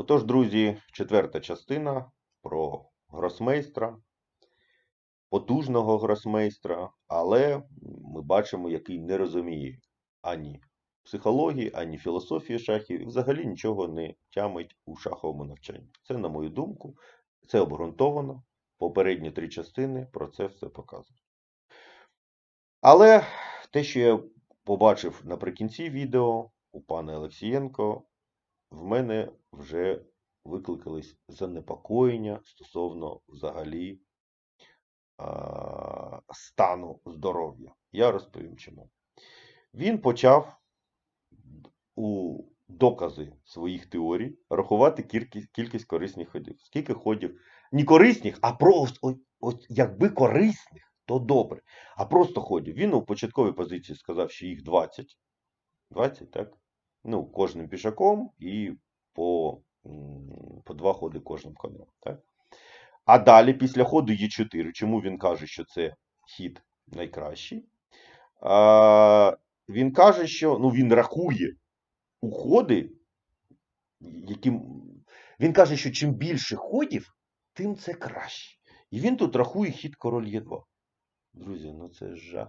Отож, друзі, четверта частина про гросмейстра, потужного гросмейстра, але ми бачимо, який не розуміє ані психології, ані філософії шахів, і взагалі нічого не тямить у шаховому навчанні. Це, на мою думку, це обґрунтовано. Попередні три частини про це все показують. Але те, що я побачив наприкінці відео у пана Олексієнко, в мене вже викликались занепокоєння стосовно взагалі а, стану здоров'я. Я розповім чому. Він почав у докази своїх теорій рахувати кількість, кількість корисних ходів. Скільки ходів? Не корисних, а просто от, якби корисних, то добре. А просто ходів. Він у початковій позиції сказав, що їх 20. 20, так? Ну, кожним пішаком і по, по два ходи кожним конем. Так? А далі, після ходу Е4, чому він каже, що це хід найкращий? А, він каже, що ну, він рахує уходи, яким. Він каже, що чим більше ходів, тим це краще. І він тут рахує хід король Е2. Друзі, ну це жах.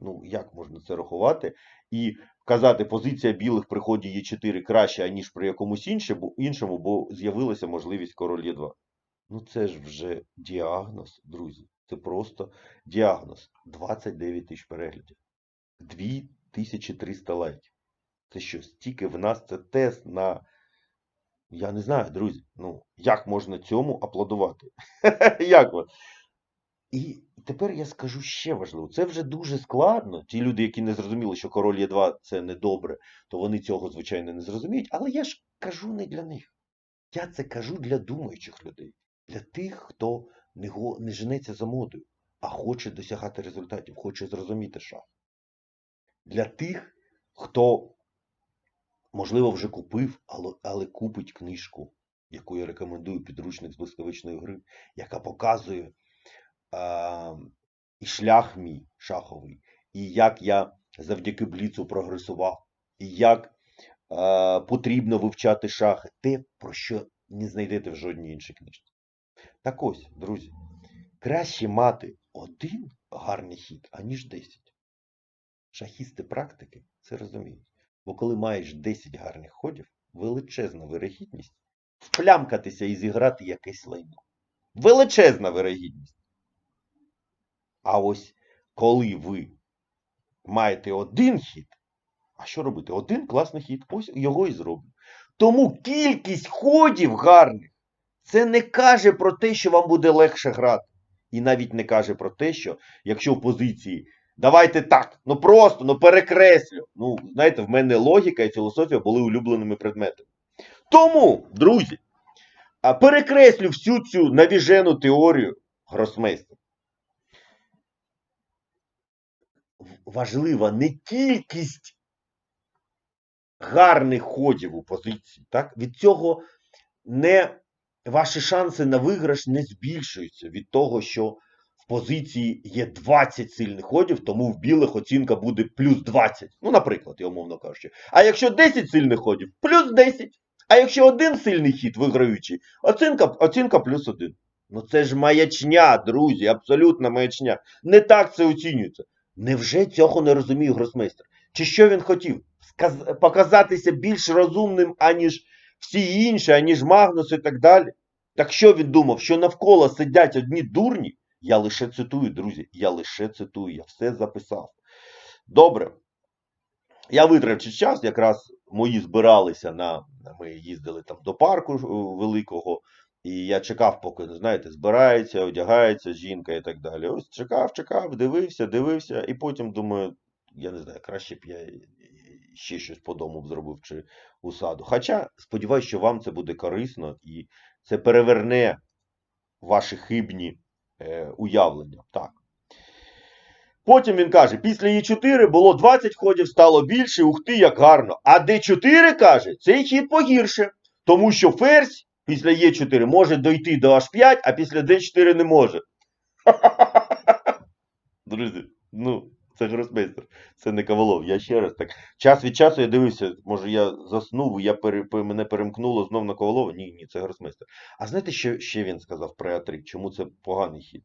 Ну, як можна це рахувати? І казати, позиція білих при ході Е4 краща, ніж при якомусь іншому, бо- з'явилася можливість король Е2. Ну це ж вже діагноз, друзі. Це просто діагноз. 29 тисяч переглядів. 2300 лайків. Це що, стільки в нас це тест на. Я не знаю, друзі. Ну, як можна цьому аплодувати? Як? І тепер я скажу ще важливо. Це вже дуже складно. Ті люди, які не зрозуміли, що король є 2 це недобре, то вони цього, звичайно, не зрозуміють. Але я ж кажу не для них. Я це кажу для думаючих людей, для тих, хто не, женеться за модою, а хоче досягати результатів, хоче зрозуміти шах. Для тих, хто, можливо, вже купив, але, але купить книжку, яку я рекомендую підручник з блискавичної гри, яка показує і шлях мій шаховий, і як я завдяки бліцу прогресував, і як а, потрібно вивчати шахи, те, про що не знайдете в жодній іншій книжці. Так ось, друзі, краще мати один гарний хід, аніж 10. Шахісти практики це розуміють. Бо коли маєш 10 гарних ходів, величезна вирогідність вплямкатися і зіграти якесь лайно. Величезна вирогідність. А ось коли ви маєте один хід, а що робити? Один класний хід, ось його і зроблю. Тому кількість ходів гарних це не каже про те, що вам буде легше грати. І навіть не каже про те, що якщо в позиції давайте так, ну просто, ну перекреслю. Ну, знаєте, в мене логіка і філософія були улюбленими предметами. Тому, друзі, перекреслю всю цю навіжену теорію гросмейстера. Важлива не кількість гарних ходів у позиції. Так? Від цього не, ваші шанси на виграш не збільшуються від того, що в позиції є 20 сильних ходів, тому в білих оцінка буде плюс 20. Ну, наприклад, я умовно кажучи. А якщо 10 сильних ходів, плюс 10. А якщо один сильний хід виграючий, оцінка, оцінка плюс 1. Ну це ж маячня, друзі, абсолютна маячня. Не так це оцінюється. Невже цього не розуміє гросмейстер? Чи що він хотів? Показатися більш розумним, аніж всі інші, аніж Магнус і так далі? Так що він думав, що навколо сидять одні дурні? Я лише цитую, друзі, я лише цитую, я все записав. Добре. Я витратив час, якраз мої збиралися на. Ми їздили там до парку ж, великого, і я чекав, поки, знаєте, збирається, одягається жінка і так далі. Ось чекав, чекав, дивився, дивився, і потім думаю, я не знаю, краще б я ще щось по дому б зробив чи у саду. Хоча сподіваюся, що вам це буде корисно і це переверне ваші хибні е, уявлення. Так. Потім він каже: після Е4 було 20 ходів, стало більше, ух ти, як гарно. А Д4 каже, цей хід погірше. Тому що ферзь після Е4 може дойти до H5, а після Д4 не може. Друзі, ну, Це гросмейстер, це не Ковалов. Я ще раз так. Час від часу я дивився, може я заснув, я пере, мене перемкнуло знов на Ковалова. Ні, ні, це гросмейстер. А знаєте, що ще він сказав про А3? Чому це поганий хід?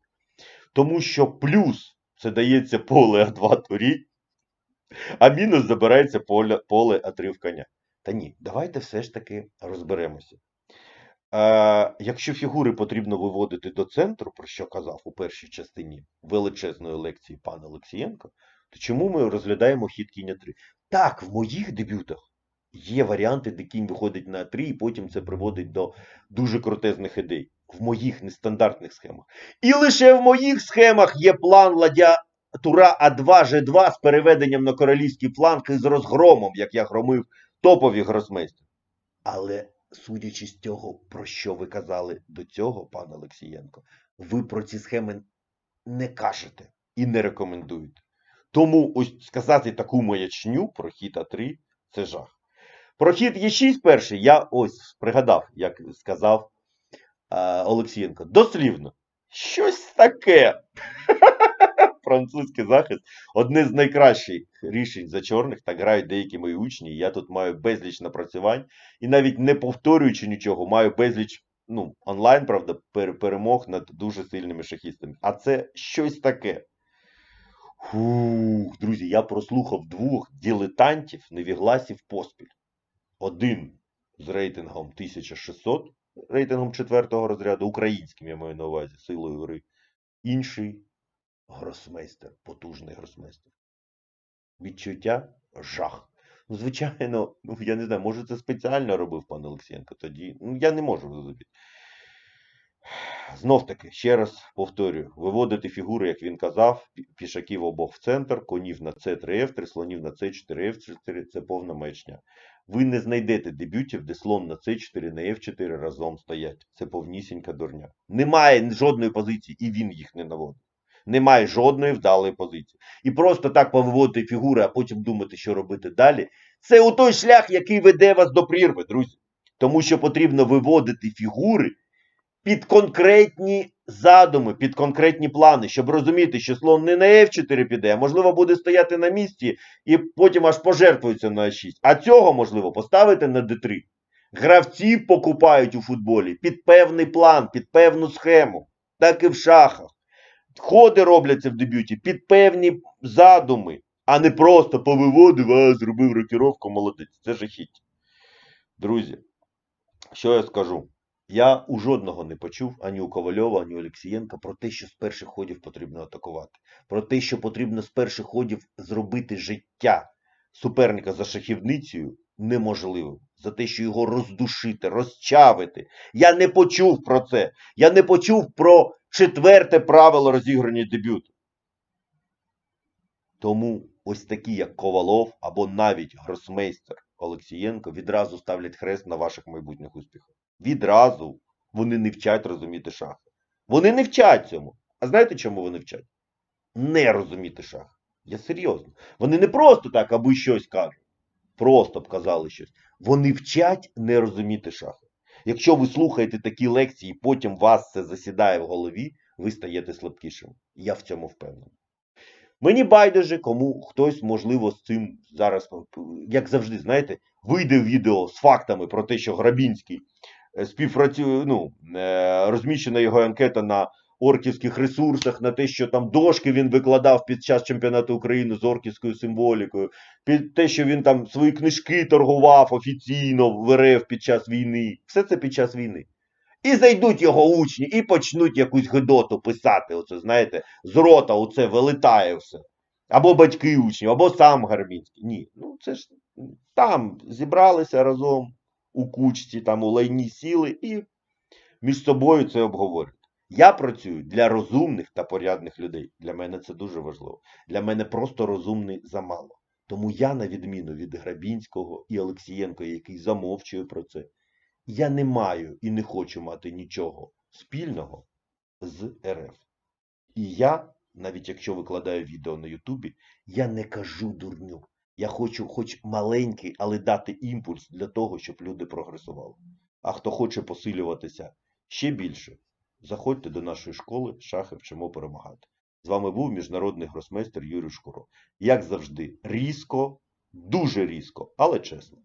Тому що плюс це дається поле А2 турі, а мінус забирається поле, поле А3 в коня. Та ні, давайте все ж таки розберемося. Е, якщо фігури потрібно виводити до центру, про що казав у першій частині величезної лекції пан Олексієнко, то чому ми розглядаємо хід кінь 3? Так, в моїх дебютах є варіанти, де кінь виходить на 3 і потім це приводить до дуже крутезних ідей. В моїх нестандартних схемах. І лише в моїх схемах є план ладя тура А2 Ж2 з переведенням на королівський фланг і з розгромом, як я громив топові гросмейстери. Але судячи з цього, про що ви казали до цього, пан Олексієнко, ви про ці схеми не кажете і не рекомендуєте. Тому ось сказати таку маячню про хід А3 це жах. Про хід Е6 перший я ось пригадав, як сказав е, Олексієнко. Дослівно. Щось таке. Французький захист одне з найкращих рішень за чорних, так грають деякі мої учні. Я тут маю безліч напрацювань і навіть не повторюючи нічого, маю безліч ну, онлайн, правда, пер- перемог над дуже сильними шахістами. А це щось таке. Фух, друзі, я прослухав двох дилетантів невігласів поспіль. Один з рейтингом 1600, рейтингом четвертого розряду, українським я маю на увазі, силою гри. Інший гросмейстер, потужний гросмейстер. Відчуття жах. Ну, звичайно, ну я не знаю, може це спеціально робив пан Олексієнко тоді. Ну, я не можу зрозуміти. Знов таки, ще раз повторюю, виводити фігури, як він казав, пішаків обох в центр, конів на С3, F3, слонів на С4, F4 це повна маячня. Ви не знайдете дебютів, де слон на С4, на F4 разом стоять. Це повнісінька дурня. Немає жодної позиції, і він їх не наводить. Немає жодної вдалої позиції. І просто так повиводити фігури, а потім думати, що робити далі. Це у той шлях, який веде вас до прірви, друзі. Тому що потрібно виводити фігури під конкретні задуми, під конкретні плани, щоб розуміти, що слон не на F4 піде, а можливо буде стояти на місці і потім аж пожертвується на А6. А цього можливо поставити на D3. Гравці покупають у футболі під певний план, під певну схему, так і в шахах. Ходи робляться в дебюті під певні задуми, а не просто повиводив, а зробив рокіровку, молодець. Це жахіття. Друзі, що я скажу? Я у жодного не почув, ані у Ковальова, ані у Олексієнка, про те, що з перших ходів потрібно атакувати. Про те, що потрібно з перших ходів зробити життя суперника за шахівницею неможливим. За те, що його роздушити, розчавити. Я не почув про це. Я не почув про четверте правило розіграння дебюту. Тому ось такі, як Ковалов або навіть гросмейстер Олексієнко, відразу ставлять хрест на ваших майбутніх успіхах. Відразу вони не вчать розуміти шахи. Вони не вчать цьому. А знаєте, чому вони вчать? Не розуміти шахи. Я серйозно. Вони не просто так, аби щось кажуть. Просто б казали щось. Вони вчать не розуміти шахи. Якщо ви слухаєте такі лекції, потім вас це засідає в голові, ви стаєте слабкішим. Я в цьому впевнений. Мені байдуже, кому хтось, можливо, з цим зараз, як завжди, знаєте, вийде відео з фактами про те, що Грабінський е, співпрацює, ну, е, розміщена його анкета на орківських ресурсах, на те, що там дошки він викладав під час чемпіонату України з орківською символікою, під те, що він там свої книжки торгував офіційно в РФ під час війни. Все це під час війни. І зайдуть його учні і почнуть якусь гидоту писати. Оце, знаєте, з рота оце вилетає все. Або батьки учнів, або сам Гарбінський. Ні, ну це ж там зібралися разом у кучці, там у лайні сіли і між собою це обговорюють. Я працюю для розумних та порядних людей. Для мене це дуже важливо. Для мене просто розумний замало. Тому я, на відміну від Грабінського і Олексієнко, який замовчує про це, я не маю і не хочу мати нічого спільного з РФ. І я, навіть якщо викладаю відео на Ютубі, я не кажу дурню. Я хочу хоч маленький, але дати імпульс для того, щоб люди прогресували. А хто хоче посилюватися ще більше, заходьте до нашої школи, шахи вчимо перемагати. З вами був міжнародний гросмейстер Юрій Шкуро. Як завжди, різко, дуже різко, але чесно.